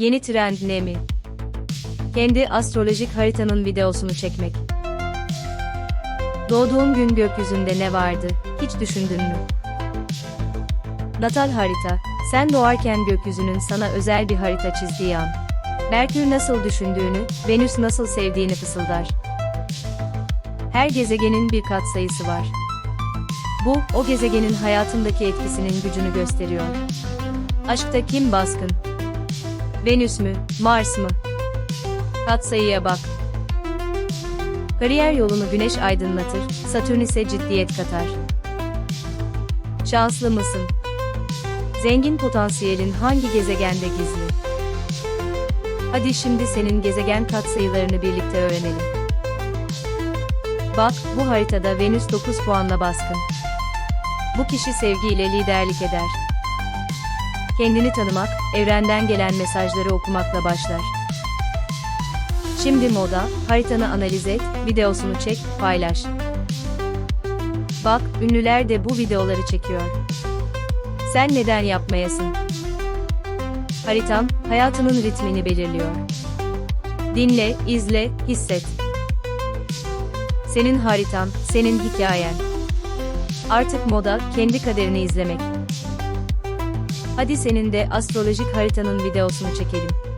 Yeni trend ne mi? Kendi astrolojik haritanın videosunu çekmek. Doğduğun gün gökyüzünde ne vardı, hiç düşündün mü? Natal harita, sen doğarken gökyüzünün sana özel bir harita çizdiği an. Merkür nasıl düşündüğünü, Venüs nasıl sevdiğini fısıldar. Her gezegenin bir katsayısı var. Bu, o gezegenin hayatındaki etkisinin gücünü gösteriyor. Aşkta kim baskın? Venüs mü, Mars mı? Katsayıya bak. Kariyer yolunu güneş aydınlatır, Satürn ise ciddiyet katar. Şanslı mısın? Zengin potansiyelin hangi gezegende gizli? Hadi şimdi senin gezegen katsayılarını birlikte öğrenelim. Bak, bu haritada Venüs 9 puanla baskın. Bu kişi sevgiyle liderlik eder. Kendini tanımak, evrenden gelen mesajları okumakla başlar. Şimdi moda, haritanı analiz et, videosunu çek, paylaş. Bak, ünlüler de bu videoları çekiyor. Sen neden yapmayasın? Haritam, hayatının ritmini belirliyor. Dinle, izle, hisset. Senin haritan, senin hikayen. Artık moda, kendi kaderini izlemek. Hadi senin de astrolojik haritanın videosunu çekelim.